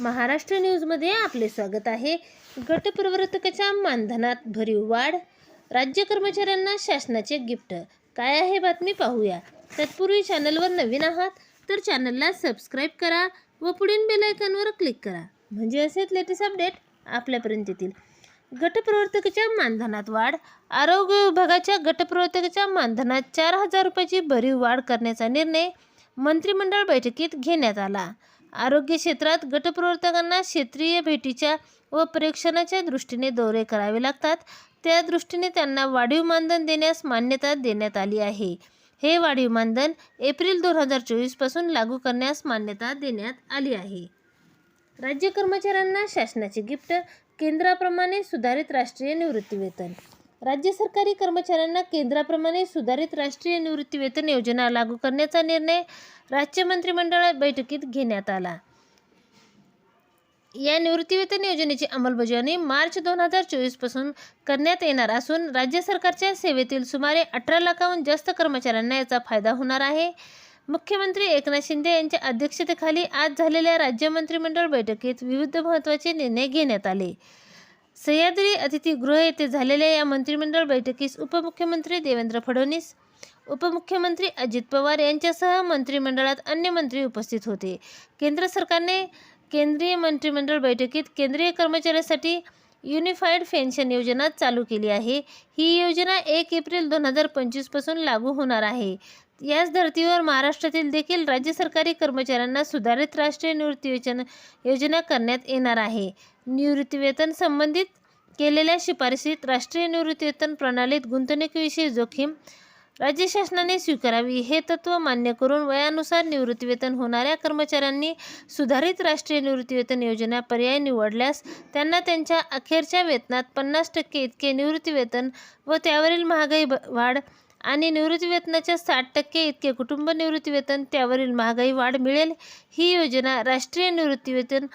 महाराष्ट्र न्यूजमध्ये आपले स्वागत आहे. गटप्रवर्तकाच्या मानधनात भरीव वाढ राज्य कर्मचाऱ्यांना शासनाचे गिफ्ट. काय आहे बातमी पाहूया. तत्पूर्वी चॅनलवर नवीन आहात तर चॅनलला सबस्क्राईब करा व पुढील बेलायकनवर क्लिक करा. म्हणजे असेच लेटेस्ट अपडेट आपल्यापर्यंत येतील. गटप्रवर्तकाच्या मानधनात वाढ आरोग्य विभागाच्या गटप्रवर्तकाच्या मानधनात चार हजार रुपयाची भरीव वाढ करण्याचा निर्णय मंत्रिमंडळ बैठकीत घेण्यात आला. आरोग्य क्षेत्रात गटप्रवर्तकांना क्षेत्रीय भेटीच्या व परीक्षणाच्या दृष्टीने दौरे करावे लागतात. त्या दृष्टीने त्यांना वाढीव मानधन देण्यास मान्यता देण्यात आली आहे. हे वाढीव मानधन एप्रिल दोन हजार चोवीसपासून लागू करण्यास मान्यता देण्यात आली आहे. राज्य कर्मचाऱ्यांना शासनाचे गिफ्ट केंद्राप्रमाणे सुधारित राष्ट्रीय निवृत्ती वेतन राज्य सरकारी कर्मचाऱ्यांना केंद्राप्रमाणे सुधारित राष्ट्रीय निवृत्ती वेतन योजना लागू करण्याचा निर्णय राज्य मंत्रिमंडळ बैठकीत घेण्यात आला. या निवृत्तीवेतन योजनेची अंमलबजावणी मार्च दोन हजार चोवीसपासून करण्यात येणार असून राज्य सरकारच्या सेवेतील सुमारे अठरा लाखाहून जास्त कर्मचाऱ्यांना याचा फायदा होणार आहे. मुख्यमंत्री एकनाथ शिंदे यांच्या अध्यक्षतेखाली आज झालेल्या राज्य मंत्रिमंडळ बैठकीत विविध महत्त्वाचे निर्णय घेण्यात आले. सह्याद्री अतिथीगृह येथे झालेल्या या मंत्रिमंडळ बैठकीस उपमुख्यमंत्री देवेंद्र फडणवीस उपमुख्यमंत्री अजित पवार यांच्यासह मंत्रिमंडळात अन्य मंत्री उपस्थित होते. केंद्र सरकारने केंद्रीय मंत्रिमंडळ बैठकीत केंद्रीय कर्मचाऱ्यांसाठी युनिफाईड पेन्शन योजना चालू केली आहे. ही योजना एक एप्रिल दोन हजार पंचवीसपासून लागू होणार आहे. याच धर्तीवर महाराष्ट्रातील देखील राज्य सरकारी कर्मचाऱ्यांना सुधारित राष्ट्रीय निवृत्तीवेतन योजना करण्यात येणार आहे. निवृत्तीवेतन संबंधित केलेल्या शिफारसीत राष्ट्रीय निवृत्तीवेतन प्रणालीत गुंतवणुकीविषयी जोखीम राज्य शासनाने स्वीकारावी हे तत्त्व मान्य करून वयानुसार निवृत्तीवेतन होणाऱ्या कर्मचाऱ्यांनी सुधारित राष्ट्रीय निवृत्तीवेतन योजना पर्याय निवडल्यास त्यांना त्यांच्या अखेरच्या वेतनात पन्नास टक्के इतके निवृत्तीवेतन व त्यावरील महागाई ब- वाढ आणि निवृत्तीवेतनाच्या साठ टक्के इतके कुटुंब निवृत्तीवेतन त्यावरील महागाई वाढ मिळेल ही योजना राष्ट्रीय निवृत्तीवेतन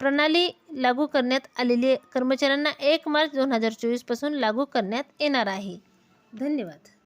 प्रणाली लागू करण्यात आलेली कर्मचाऱ्यांना एक मार्च दोन हजार चोवीसपासून लागू करण्यात येणार आहे. धन्यवाद.